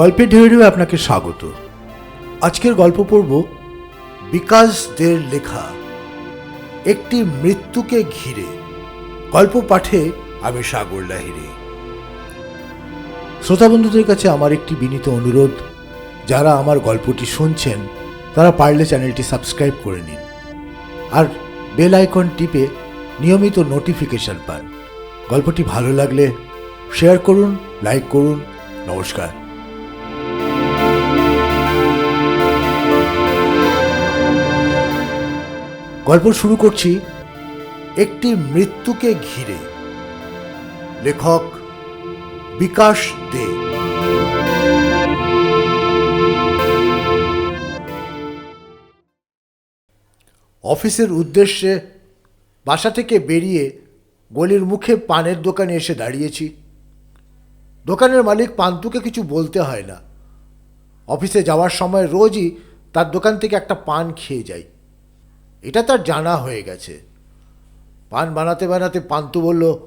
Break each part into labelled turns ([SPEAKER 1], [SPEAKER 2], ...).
[SPEAKER 1] গল্পের ঢেউ আপনাকে স্বাগত। আজকের গল্প পড়ব বিকাশ দের লেখা, একটি মৃত্যুকে ঘিরে। গল্প পাঠে আমি সাগর লাহিরি শ্রোতা বন্ধুদের কাছে আমার একটি বিনীত অনুরোধ, যারা আমার গল্পটি শুনছেন, তারা পারলে চ্যানেলটি সাবস্ক্রাইব করে নিন। আর বেল আইকন টিপে নিয়মিত নোটিফিকেশন পান। গল্পটি ভালো লাগলে শেয়ার করুন, লাইক করুন, নমস্কার। গল্প শুরু করছি একটি মৃত্যুকে ঘিরে। লেখক বিকাশ দে। অফিসের উদ্দেশ্যে বাসা থেকে বেরিয়ে গলির মুখে পানের দোকানে এসে দাঁড়িয়েছি। দোকানের মালিক পান্তুকে কিছু বলতে হয় না। অফিসে যাওয়ার সময় রোজই তার দোকান থেকে একটা পান খেয়ে যাই। এটা তার জানা হয়ে গেছে। পান বানাতে বানাতে পান্তু বলল,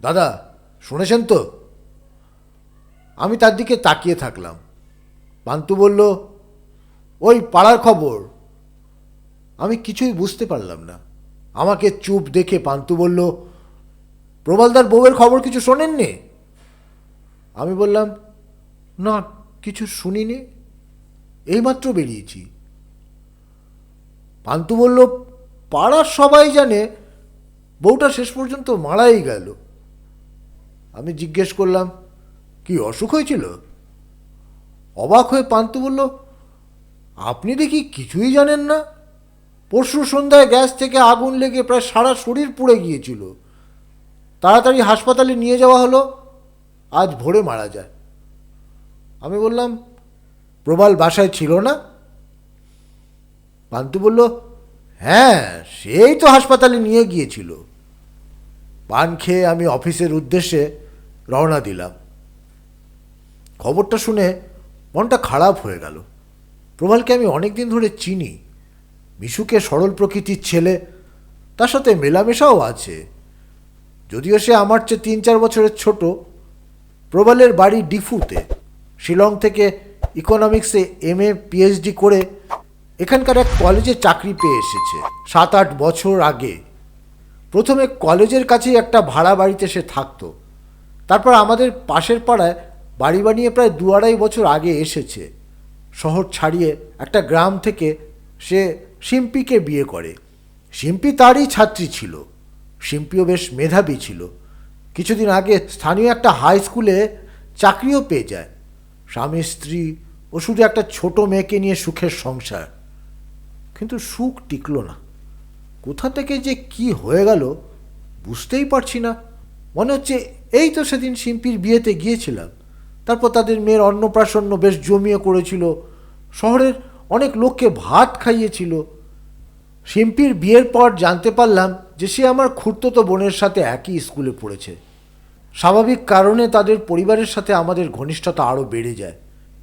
[SPEAKER 1] দাদা, শুনেছেন তো? আমি তার দিকে তাকিয়ে থাকলাম। পান্তু বলল, ওই পাড়ার খবর। আমি কিছুই বুঝতে পারলাম না। আমাকে চুপ দেখে পান্তু বলল, প্রবালদার বউয়ের খবর কিছু শোনেননি? আমি বললাম, না, কিছু শুনিনি। এইমাত্র বেরিয়েছি। পান্তু বলল, পাড়ার সবাই জানে বউটা শেষ পর্যন্ত মারাই গেল। আমি জিজ্ঞেস করলাম, কি অসুখ হয়েছিল? অবাক হয়ে পান্তু বলল, আপনি দেখি কিছুই জানেন না। পরশু সন্ধ্যায় গ্যাস থেকে আগুন লেগে প্রায় সারা শরীর পুড়ে গিয়েছিল। তাড়াতাড়ি হাসপাতালে নিয়ে যাওয়া হলো, আজ ভোরে মারা যায়। আমি বললাম, প্রবাল বাসায় ছিল না? পান্তু বলল হ্যাঁ সেই তো হাসপাতালে নিয়ে গিয়েছিল। পান খেয়ে আমি অফিসের উদ্দেশ্যে রওনা দিলাম। খবরটা শুনে মনটা খারাপ হয়ে গেল। প্রবালকে আমি অনেক দিন ধরে চিনি। মিশুকে সরল প্রকৃতির ছেলে, তার সাথে মেলামেশাও আছে। যদিও সে আমার চেয়ে তিন চার বছরের ছোট, প্রবালের বাড়ি ডিফুতে, শিলং থেকে ইকোনমিক্সে এম এ পিএইচডি করে এখানকার এক কলেজে চাকরি পেয়ে এসেছে সাত আট বছর আগে। প্রথমে কলেজের কাছেই একটা ভাড়া বাড়িতে সে থাকতো। তারপর আমাদের পাশের পাড়ায় বাড়ি বানিয়ে প্রায় দু আড়াই বছর আগে এসেছে। শহর ছাড়িয়ে একটা গ্রাম থেকে সে শিম্পিকে বিয়ে করে। শিম্পি তারই ছাত্রী ছিল। শিম্পিও বেশ মেধাবী ছিল। কিছুদিন আগে স্থানীয় একটা হাই স্কুলে চাকরিও পেয়ে যায়। স্বামী, স্ত্রী ও শুধু একটা ছোট মেয়েকে নিয়ে সুখের সংসার। কিন্তু সুখ টিকলো না। কোথা থেকে যে কি হয়ে গেল বুঝতেই পারছি না। মনে হচ্ছে এই তো সেদিন শিম্পির বিয়েতে গিয়েছিলাম। তারপর তাদের মেয়ের অন্নপ্রাশন্ন বেশ জমিয়ে করেছিল। শহরের অনেক লোককে ভাত খাইয়েছিল। শিম্পির বিয়ের পর জানতে পারলাম যে সে আমার খুড়তো বোনের সাথে একই স্কুলে পড়েছে। স্বাভাবিক কারণে তাদের পরিবারের সাথে আমাদের ঘনিষ্ঠতা আরও বেড়ে যায়।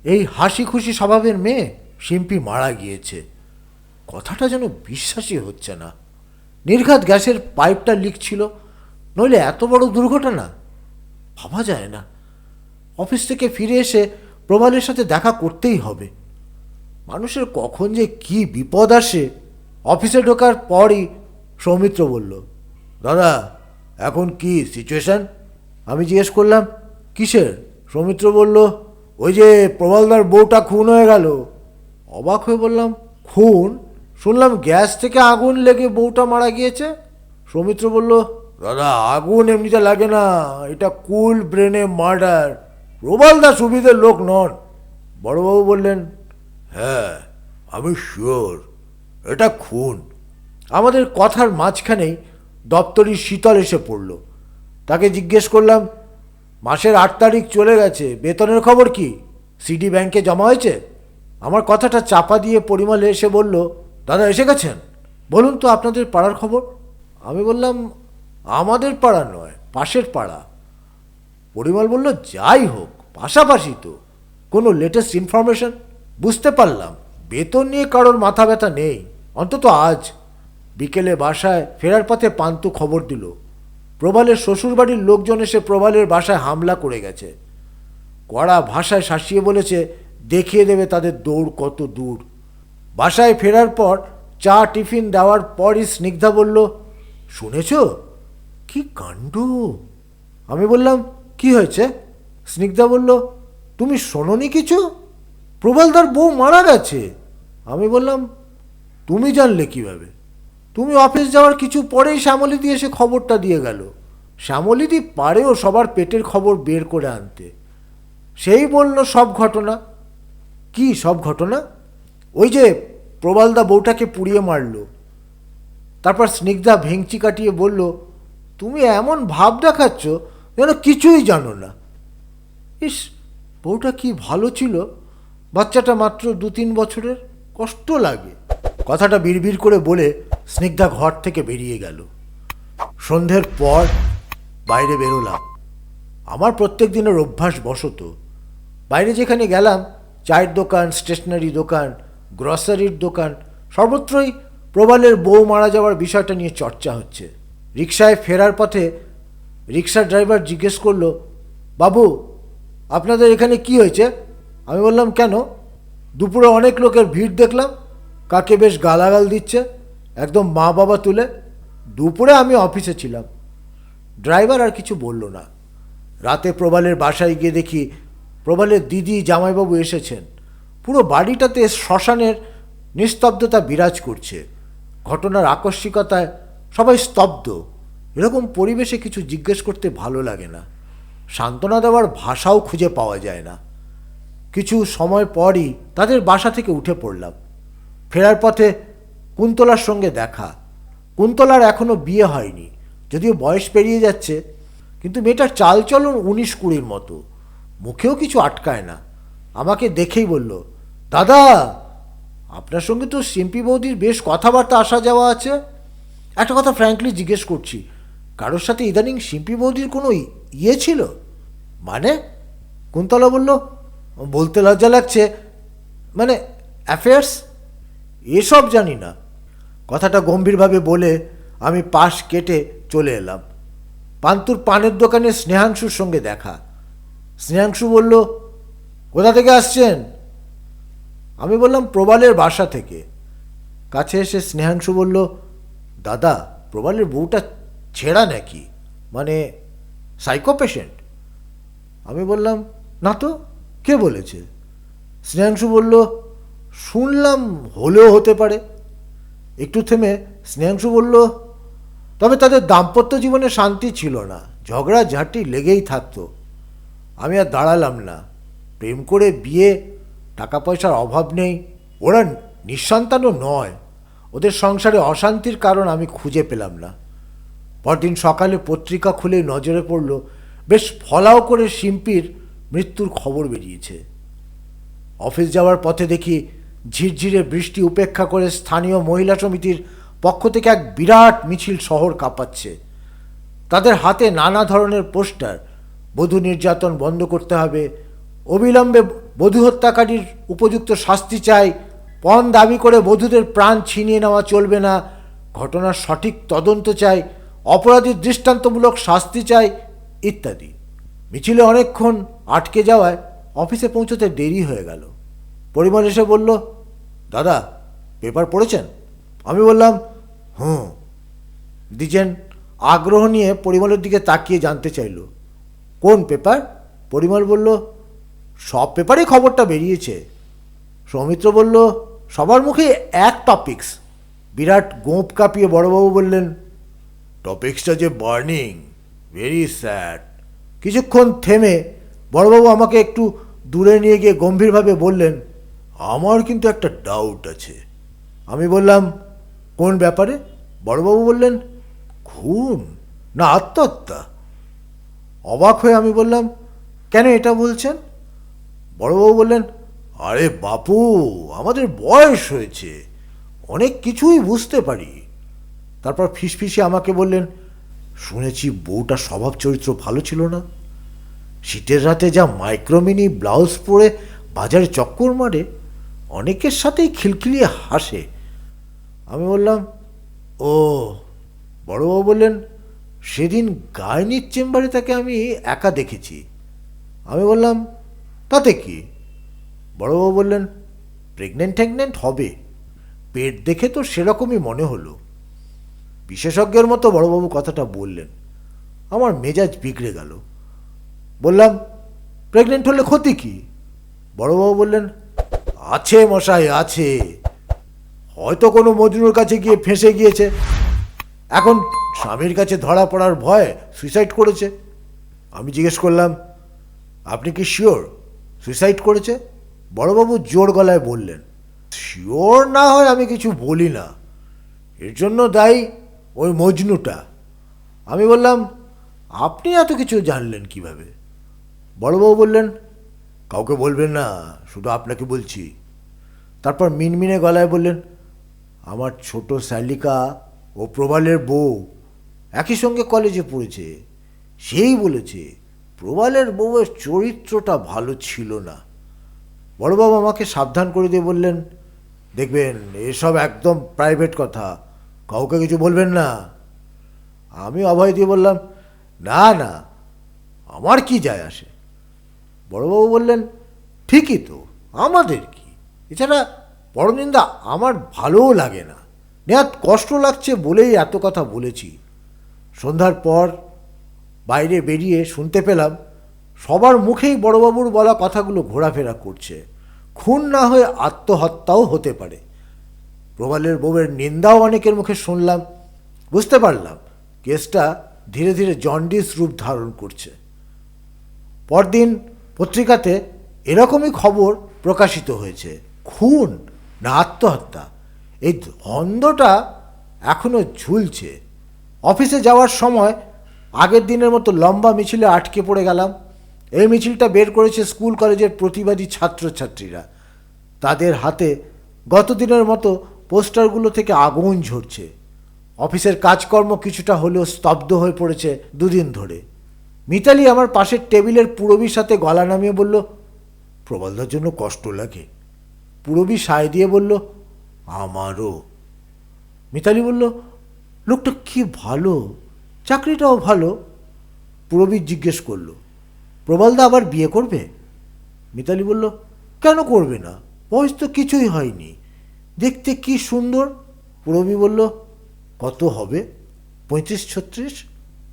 [SPEAKER 1] এই হাসি খুশি স্বভাবের মেয়ে শিম্পি মারা গিয়েছে। কথাটা যেন বিশ্বাসই হচ্ছে না। নির্ঘাত গ্যাসের পাইপটা লিক ছিল, নইলে এত বড় দুর্ঘটনা? ভাবা যায় না। অফিস থেকে ফিরে এসে প্রবালের সাথে দেখা করতেই হবে। মানুষের কখন যে কি বিপদ আসে, অফিসে ঢোকার পরই সৌমিত্র বলল, দাদা, এখন কি সিচুয়েশন আমি জিজ্ঞেস করলাম, কিসের? সৌমিত্র বলল, ওই যে প্রবালদার বউটা খুন হয়ে গেল। অবাক হয়ে বললাম, খুন? শুনলাম গ্যাস থেকে আগুন লেগে বউটা মারা গিয়েছে। সৌমিত্র বলল দাদা আগুন এমনিতে লাগে না এটা কুল ব্রেনে মার্ডার। প্রবলদা সুবিধের লোক নন। বড়বাবু বললেন হ্যাঁ আমি শিওর এটা খুন। আমাদের কথার মাঝখানেই দপ্তরি শীতল এসে পড়ল। তাকে জিজ্ঞেস করলাম মাসের আট তারিখ চলে গেছে বেতনের খবর কি? সিডি ব্যাংকে জমা হয়েছে? আমার কথাটা চাপা দিয়ে পরিমলে এসে বলল দাদা এসে গেছেন? বলুন তো আপনাদের পাড়ার খবর। আমি বললাম, আমাদের পাড়া নয়, পাশের পাড়া। পরিমল বলল, যাই হোক, পাশাপাশি তো। কোনো লেটেস্ট ইনফরমেশন বুঝতে পারলাম, বেতন নিয়ে কারোর মাথা ব্যথা নেই। অন্তত আজ বিকেলে বাসায় ফেরার পথে পান্তু খবর দিল। প্রবালের শ্বশুরবাড়ির লোকজন এসে প্রবালের বাসায় হামলা করে গেছে। কড়া ভাষায় শাসিয়ে বলেছে, দেখিয়ে দেবে তাদের দৌড় কত দূর। বাসায় ফেরার পর চা টিফিন দেওয়ার পরই স্নিগ্ধা বলল, শুনেছ? কি কাণ্ড? আমি বললাম, কি হয়েছে? স্নিগ্ধা বলল, তুমি শোনোনি কিছু? প্রবলদার বউ মারা গেছে। আমি বললাম, তুমি জানলে কীভাবে? তুমি অফিস যাওয়ার কিছু পরেই শ্যামলিদি এসে খবরটা দিয়ে গেল। শ্যামলিদি পারেও সবার পেটের খবর বের করে আনতে। সেই বলল, সব ঘটনা? কি সব ঘটনা? ওই যে প্রবালদা বউটাকে পুড়িয়ে মারল। তারপর স্নিগ্ধা ভেংচি কাটিয়ে বলল, তুমি এমন ভাব দেখাচ্ছ যেন কিছুই জানো না। ইস, বউটা কি ভালো ছিল? বাচ্চাটা মাত্র দু তিন বছরের? কষ্ট লাগে। কথাটা বিড়বিড় করে বলে স্নিগ্ধা ঘর থেকে বেরিয়ে গেল। সন্ধ্যের পর বাইরে বেরোলাম। আমার প্রত্যেক দিনের অভ্যাস বশত। বাইরে যেখানে গেলাম, চায়ের দোকান, স্টেশনারি দোকান গ্রসারির দোকান। সর্বত্রই প্রবালের বউ মারা যাওয়ার বিষয়টা নিয়ে চর্চা হচ্ছে। রিক্সায় ফেরার পথে রিক্সার ড্রাইভার জিজ্ঞেস করল, বাবু, আপনাদের এখানে কি হয়েছে? আমি বললাম, কেন? দুপুরে অনেক লোকের ভিড় দেখলাম। কাকে বেশ গালাগাল দিচ্ছে, একদম মা বাবা তুলে। দুপুরে আমি অফিসে ছিলাম। ড্রাইভার আর কিছু বলল না। রাতে প্রবালের বাসায় গিয়ে দেখি প্রবালের দিদি জামাইবাবু এসেছেন। পুরো বাড়িটাতে শ্মশানের নিস্তব্ধতা বিরাজ করছে। ঘটনার আকস্মিকতায় সবাই স্তব্ধ। এরকম পরিবেশে কিছু জিজ্ঞেস করতে ভালো লাগে না। সান্ত্বনা দেওয়ার ভাষাও খুঁজে পাওয়া যায় না। কিছু সময় পরই তাদের বাসা থেকে উঠে পড়লাম। ফেরার পথে কুন্তলার সঙ্গে দেখা। কুন্তলার এখনও বিয়ে হয়নি, যদিও বয়স পেরিয়ে যাচ্ছে, কিন্তু মেয়েটার চালচলন উনিশ কুড়ির মতো। মুখেও কিছু আটকায় না। আমাকে দেখেই বলল, দাদা, আপনার সঙ্গে তো সিম্পি বৌদির বেশ কথাবার্তা আসা যাওয়া আছে। একটা কথা ফ্র্যাঙ্কলি জিজ্ঞেস করছি, কারোর সাথে ইদানিং সিম্পি বৌদির কোনো ইয়ে ছিল? মানে? কুন্তলা বলল, বলতে লজ্জা লাগছে। মানে অ্যাফেয়ার্স এসব জানি না। কথাটা গম্ভীরভাবে বলে আমি পাশ কেটে চলে এলাম। পান্তুর পানের দোকানে স্নেহাংশুর সঙ্গে দেখা। স্নেহাংশু বলল কোথা থেকে আসছেন? আমি বললাম, প্রবালের বাসা থেকে। কাছে এসে স্নেহাংশু বলল, দাদা, প্রবালের বউটা ছেঁড়া নাকি? মানে সাইকো পেশেন্ট আমি বললাম, না তো, কে বলেছে? স্নেহাংশু বলল, শুনলাম হলেও হতে পারে। একটু থেমে স্নেহাংশু বলল, তবে তাদের দাম্পত্য জীবনে শান্তি ছিল না। ঝগড়া ঝাঁটি লেগেই থাকতো। আমি আর দাঁড়ালাম না। প্রেম করে বিয়ে টাকা পয়সার অভাব নেই, ওরা নিঃসন্তানও নয়। ওদের সংসারে অশান্তির কারণ আমি খুঁজে পেলাম না। পরদিন সকালে পত্রিকা খুলে নজরে পড়ল, বেশ ফলাও করে শিম্পির মৃত্যুর খবর বেরিয়েছে। অফিস যাওয়ার পথে দেখি ঝিরঝিরে বৃষ্টি উপেক্ষা করে স্থানীয় মহিলা সমিতির পক্ষ থেকে এক বিরাট মিছিল শহর কাঁপাচ্ছে। তাদের হাতে নানা ধরনের পোস্টার, বধূ নির্যাতন বন্ধ করতে হবে অবিলম্বে বধূ হত্যাকারীর উপযুক্ত শাস্তি চাই। পণ দাবি করে বধূদের প্রাণ ছিনিয়ে নেওয়া চলবে না। ঘটনার সঠিক তদন্ত চাই। অপরাধীর দৃষ্টান্তমূলক শাস্তি চাই, ইত্যাদি। মিছিলে অনেকক্ষণ আটকে যাওয়ায় অফিসে পৌঁছতে দেরি হয়ে গেল। পরিমল এসে বলল, দাদা, পেপার পড়েছেন? আমি বললাম, হুম। দ্বিজেন আগ্রহ নিয়ে পরিমলের দিকে তাকিয়ে জানতে চাইল, কোন পেপার? পরিমল বলল সব পেপারেই খবরটা বেরিয়েছে। সৌমিত্র বলল, সবার মুখে এক টপিক্স বিরাট গোঁপ কাঁপিয়ে বড়বাবু বললেন টপিক্সটা যে বার্নিং ভেরি স্যাড কিছুক্ষণ থেমে বড়বাবু আমাকে একটু দূরে নিয়ে গিয়ে গম্ভীরভাবে বললেন, আমার কিন্তু একটা ডাউট আছে। আমি বললাম, কোন ব্যাপারে? বড়বাবু বললেন খুন না আত্মহত্যা। অবাক হয়ে আমি বললাম, কেন এটা বলছেন? বড়বাবু বললেন, আরে বাপু, আমাদের বয়স হয়েছে, অনেক কিছুই বুঝতে পারি। তারপর ফিসফিসে আমাকে বললেন, শুনেছি বউটা স্বভাব চরিত্র ভালো ছিল না। শীতের রাতে যা মাইক্রোমিনি ব্লাউজ পরে বাজারে চক্কর মারে, অনেকের সাথেই খিলখিলিয়ে হাসে। আমি বললাম, ও। বড়বাবু বললেন, সেদিন গায়নির চেম্বারে তাকে আমি একা দেখেছি। আমি বললাম তাতে কি? বড়বাবু বললেন, প্রেগনেন্ট ট্যাগনেন্ট হবে। পেট দেখে তো সেরকমই মনে হলো। বিশেষজ্ঞের মতো বড়বাবু কথাটা বললেন। আমার মেজাজ বিগড়ে গেল। বললাম, প্রেগনেন্ট হলে ক্ষতি কি? বড়বাবু বললেন, আছে মশাই, আছে। হয়তো কোনো মজনুর কাছে গিয়ে ফেঁসে গিয়েছে। এখন স্বামীর কাছে ধরা পড়ার ভয়ে সুইসাইড করেছে। আমি জিজ্ঞেস করলাম, আপনি কি শিওর সুইসাইড করেছে। বড়বাবু জোর গলায় বললেন, শিওর না হয় আমি কিছু বলি না। এর জন্য দায়ী ওই মজনুটা। আমি বললাম, আপনি এত কিছু জানলেন কীভাবে? বড়বাবু বললেন, কাউকে বলবেন না, শুধু আপনাকে বলছি। তারপর মিনমিনে গলায় বললেন, আমার ছোট শালিকা ও প্রবালের বউ একই সঙ্গে কলেজে পড়েছে, সেই বলেছে। প্রবালের বউয়ের চরিত্রটা ভালো ছিল না। বড়বাবু আমাকে সাবধান করে দিয়ে বললেন, দেখবেন, এসব একদম প্রাইভেট কথা, কাউকে কিছু বলবেন না। আমি অভয় দিয়ে বললাম, না না, আমার কি যায় আসে? বড়বাবু বললেন, ঠিকই তো, আমাদের কি? এছাড়া পরনিন্দা আমার ভালোও লাগে না। নেহাত কষ্ট লাগছে বলেই এত কথা বলেছি। সন্ধ্যার পর বাইরে বেরিয়ে শুনতে পেলাম, সবার মুখেই বড়বাবুর বলা কথাগুলো ঘোরাফেরা করছে। খুন না হয়ে আত্মহত্যাও হতে পারে। প্রবালের বউয়ের নিন্দাও অনেকের মুখে শুনলাম, বুঝতে পারলাম, কেসটা ধীরে ধীরে জন্ডিস রূপ ধারণ করছে। পরদিন পত্রিকাতে এরকমই খবর প্রকাশিত হয়েছে, খুন না আত্মহত্যা। এই দ্বন্দ্বটা এখনও ঝুলছে। অফিসে যাওয়ার সময় আগের দিনের মতো লম্বা মিছিলে আটকে পড়ে গেলাম। এই মিছিলটা বের করেছে স্কুল কলেজের প্রতিবাদী ছাত্রছাত্রীরা। তাদের হাতে গত দিনের মতো পোস্টারগুলো থেকে আগুন ঝরছে। অফিসের কাজকর্ম কিছুটা হলেও স্তব্ধ হয়ে পড়েছে দুদিন ধরে। মিতালি আমার পাশের টেবিলের পুরবীর সাথে গলা নামিয়ে বলল, প্রবলদার জন্য কষ্ট লাগে। পুরবী সায় দিয়ে বলল, আমারও। মিতালি বলল, লোকটা কি ভালো? চাকরিটাও ভালো। পুরবীর জিজ্ঞেস করল প্রবালদা আবার বিয়ে করবে? মিতালি বলল, কেন করবে না? বয়স তো কিছুই হয়নি। দেখতে কি সুন্দর? পুরবী বলল, কত হবে? পঁয়ত্রিশ, ছত্রিশ?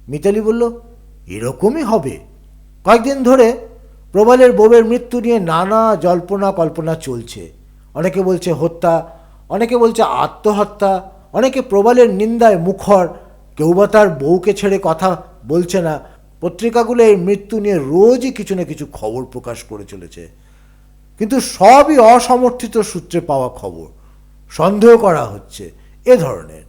[SPEAKER 1] মিতালি বলল, এরকমই হবে। কয়েকদিন ধরে প্রবালের বউয়ের মৃত্যু নিয়ে নানা জল্পনা কল্পনা চলছে। অনেকে বলছে হত্যা, অনেকে বলছে আত্মহত্যা, অনেকে প্রবালের নিন্দায় মুখর কেউ বা তার বউকে ছেড়ে কথা বলছে না। পত্রিকাগুলো এই মৃত্যু নিয়ে রোজই কিছু না কিছু খবর প্রকাশ করে চলেছে। কিন্তু সবই অসমর্থিত সূত্রে পাওয়া খবর। সন্দেহ করা হচ্ছে এ ধরনের।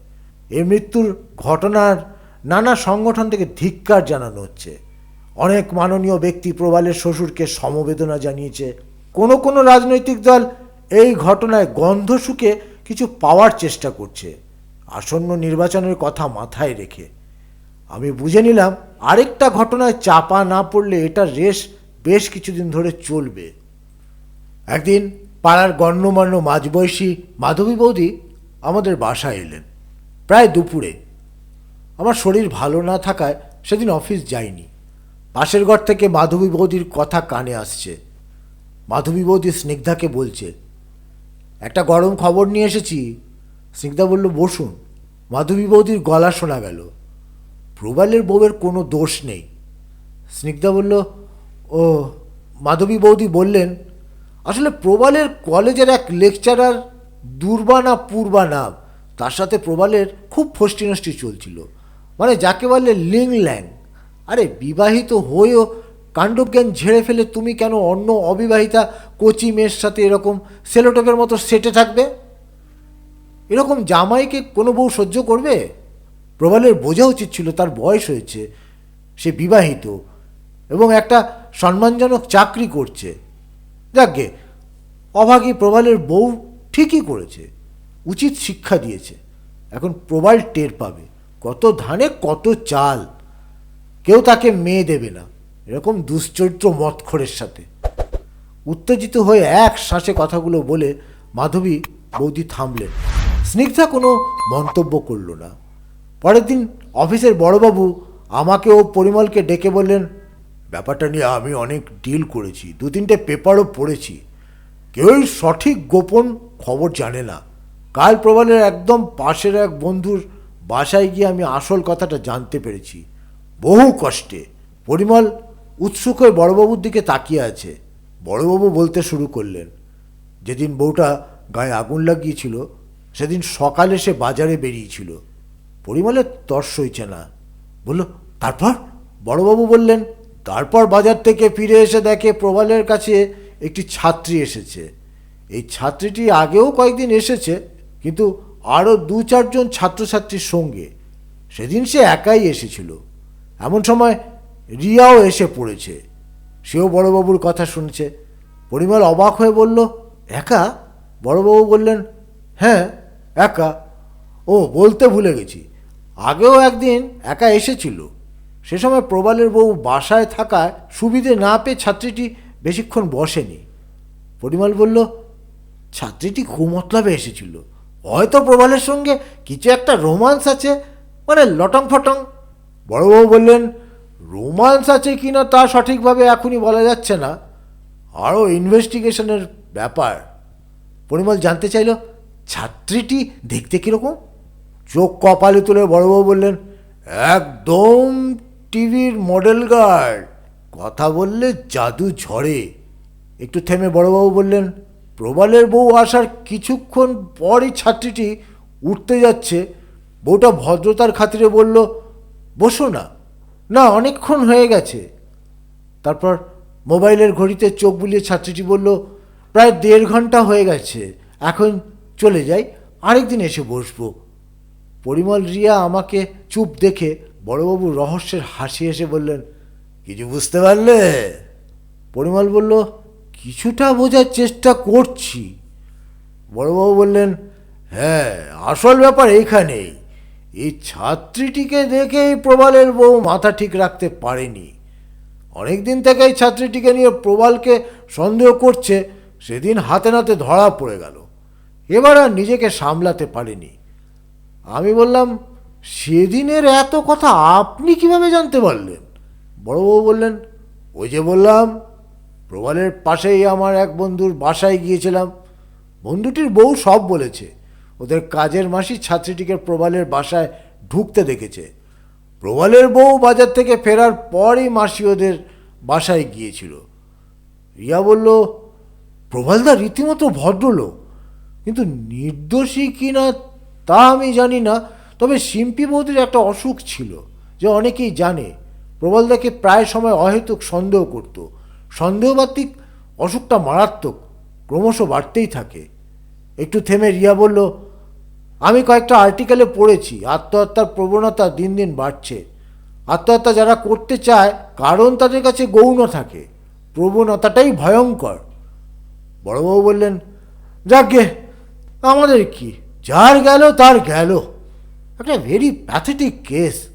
[SPEAKER 1] এই মৃত্যুর ঘটনার নানা সংগঠন থেকে ধিক্কার জানানো হচ্ছে। অনেক মাননীয় ব্যক্তি প্রবালের শ্বশুরকে সমবেদনা জানিয়েছে। কোনো কোনো রাজনৈতিক দল এই ঘটনায় গন্ধ শুকে কিছু পাওয়ার চেষ্টা করছে। আসন্ন নির্বাচনের কথা মাথায় রেখে। আমি বুঝে নিলাম আরেকটা ঘটনায় চাপা না পড়লে এটা রেশ বেশ কিছুদিন ধরে চলবে। একদিন পাড়ার গণ্যমান্য মাঝবয়সী মাধবী বৌদি আমাদের বাসায় এলেন। প্রায় দুপুরে। আমার শরীর ভালো না থাকায় সেদিন অফিস যাইনি। পাশের ঘর থেকে মাধবী বৌদির কথা কানে আসছে। মাধবী বৌদি স্নিগ্ধাকে বলছে, একটা গরম খবর নিয়ে এসেছি স্নিগ্ধা বলল, বসুন। মাধবী বৌদির গলা শোনা গেল। প্রবালের বউয়ের কোনো দোষ নেই। স্নিগ্ধা বলল, ও, মাধবী বৌদি বললেন, আসলে প্রবালের কলেজের এক লেকচারার দুর্বা না পূর্বা নাম তার সাথে প্রবালের খুব ফষ্টি নষ্টি চলছিল। মানে যাকে বলে লিং ল্যাং আরে, বিবাহিত হয়েও কাণ্ডজ্ঞান ঝেড়ে ফেলে তুমি কেন অন্য অবিবাহিতা কোচি মেয়ের সাথে এরকম সেলোটেপের মতো সেটে থাকবে? এরকম জামাইকে কোনো বউ সহ্য করবে? প্রবালের বোঝা উচিত ছিল তার বয়স হয়েছে, সে বিবাহিত এবং একটা সম্মানজনক চাকরি করছে। যাকগে, অভাগী প্রবালের বউ ঠিকই করেছে, উচিত শিক্ষা দিয়েছে। এখন প্রবাল টের পাবে, কত ধানে কত চাল। কেউ তাকে মেয়ে দেবে না, এরকম দুশ্চরিত্র মতখোরের সাথে। উত্তেজিত হয়ে এক শ্বাসে কথাগুলো বলে মাধবী বৌদি থামলেন। স্নিগ্ধা কোনো মন্তব্য করল না। পরের দিন অফিসের বড়বাবু আমাকে ও পরিমলকে ডেকে বললেন, ব্যাপারটা নিয়ে আমি অনেক ডিল করেছি দু তিনটে পেপারও পড়েছি। কেউই সঠিক গোপন খবর জানে না। কাল প্রবালের একদম পাশের এক বন্ধুর বাসায় গিয়ে আমি আসল কথাটা জানতে পেরেছি। বহু কষ্টে। পরিমল উৎসুক হয়ে বড়বাবুর দিকে তাকিয়ে আছে। বড়বাবু বলতে শুরু করলেন, যেদিন বউটা গায়ে আগুন লাগিয়েছিল সেদিন সকালে সে বাজারে বেরিয়েছিল। পরিমলের তর্স হইছে না। বলল, তারপর? বড়বাবু বললেন, তারপর বাজার থেকে ফিরে এসে দেখে প্রবালের কাছে একটি ছাত্রী এসেছে। এই ছাত্রীটি আগেও কয়েকদিন এসেছে, কিন্তু আরও দু চারজন ছাত্রছাত্রীর সঙ্গে। সেদিন সে একাই এসেছিল। এমন সময় রিয়াও এসে পড়েছে। সেও বড়বাবুর কথা শুনছে। পরিমল অবাক হয়ে বলল, একা? বড়বাবু বললেন হ্যাঁ একা? ও, বলতে ভুলে গেছি। আগেও একদিন একা এসেছিল। সে সময় প্রবালের বউ বাসায় থাকায় সুবিধে না পেয়ে ছাত্রীটি বেশিক্ষণ বসেনি। পরিমল বলল, ছাত্রীটি কুমতলাবে এসেছিল। হয়তো প্রবালের সঙ্গে কিছু একটা রোমান্স আছে মানে লটং ফটং বড়বাবু বললেন, রোমান্স আছে কি না তা সঠিকভাবে এখনই বলা যাচ্ছে না। আরও ইনভেস্টিগেশনের ব্যাপার। পরিমল জানতে চাইল ছাত্রীটি দেখতে কীরকম? চোখ কপালে তুলে বড়বাবু বললেন, একদম টিভির মডেল গার্ড। কথা বললে জাদু ঝরে। একটু থেমে বড়বাবু বললেন, প্রবালের বউ আসার কিছুক্ষণ পরই ছাত্রীটি উঠতে যাচ্ছে। বউটা ভদ্রতার খাতিরে বলল, বসো না। না, অনেকক্ষণ হয়ে গেছে। তারপর মোবাইলের ঘড়িতে চোখ বুলিয়ে ছাত্রীটি বলল, প্রায় দেড় ঘণ্টা হয়ে গেছে। এখন চলে যাই, আরেকদিন এসে বসবো। পরিমল রিয়া আমাকে চুপ দেখে বড়বাবু রহস্যের হাসি এসে বললেন, কিছু বুঝতে পারলে? পরিমল বলল, কিছুটা বোঝার চেষ্টা করছি। বড়বাবু বললেন হ্যাঁ আসল ব্যাপার এইখানেই। এই ছাত্রীটিকে দেখেই প্রবালের বউ মাথা ঠিক রাখতে পারেনি। অনেক দিন থেকে এই ছাত্রীটিকে নিয়ে প্রবালকে সন্দেহ করছে, সেদিন হাতে নাতে ধরা পড়ে গেল। এবার আর নিজেকে সামলাতে পারেনি। আমি বললাম, সেদিনের এত কথা আপনি কীভাবে জানতে পারলেন? বড়বাবু বললেন, ওই যে বললাম, প্রবালের পাশেই আমার এক বন্ধুর বাসায় গিয়েছিলাম। বন্ধুটির বউ সব বলেছে। ওদের কাজের মাসি ছাত্রীটিকে প্রবালের বাসায় ঢুকতে দেখেছে। প্রবালের বউ বাজার থেকে ফেরার পরই মাসি ওদের বাসায় গিয়েছিল। রিয়া বলল প্রবালদা রীতিমতো ভদ্রলোক। কিন্তু নির্দোষী কি না তা আমি জানি না, তবে শিম্পি বৌদির একটা অসুখ ছিল, যে অনেকেই জানে। প্রবলদাকে প্রায় সময় অহেতুক সন্দেহ করত। সন্দেহবাতিক অসুখটা মারাত্মক, ক্রমশ বাড়তেই থাকে। একটু থেমে রিয়া বলল, আমি কয়েকটা আর্টিকেলে পড়েছি, আত্মহত্যার প্রবণতা দিন দিন বাড়ছে। আত্মহত্যা যারা করতে চায়, কারণ তাদের কাছে গৌণ থাকে। প্রবণতাটাই ভয়ঙ্কর। বড়বাবু বললেন, যাকে আমাদের কি? যার গেল, তার গেল। একটা ভেরি প্যাথেটিক কেস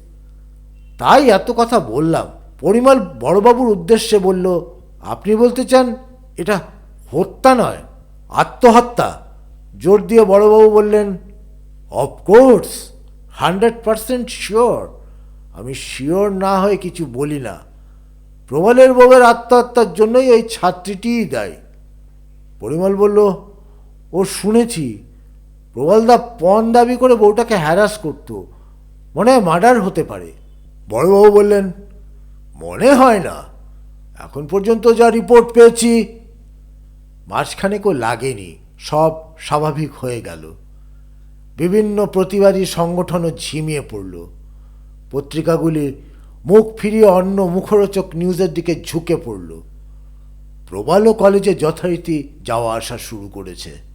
[SPEAKER 1] তাই এত কথা বললাম। পরিমল বড়বাবুর উদ্দেশ্যে বলল, আপনি বলতে চান এটা হত্যা নয়, আত্মহত্যা? জোর দিয়ে বড়বাবু বললেন of course hundred percent sure আমি শিওর না হয়ে কিছু বলি না। প্রবলের বউয়ের আত্মহত্যার জন্যই এই ছাত্রীটিই দায়ী। পরিমল বলল ও শুনেছি, প্রবলদা পণ দাবি করে বউটাকে হ্যারাস করত। মনে হয় মার্ডার হতে পারে। বড়বাবু বললেন, মনে হয় না। এখন পর্যন্ত যা রিপোর্ট পেয়েছি মাঝখানেকও লাগেনি। সব স্বাভাবিক হয়ে গেল। বিভিন্ন প্রতিবাদী সংগঠনও ঝিমিয়ে পড়ল। পত্রিকাগুলি মুখ ফিরিয়ে অন্য মুখরোচক নিউজের দিকে ঝুঁকে পড়ল। প্রবালও কলেজে যথারীতি যাওয়া আসা শুরু করেছে।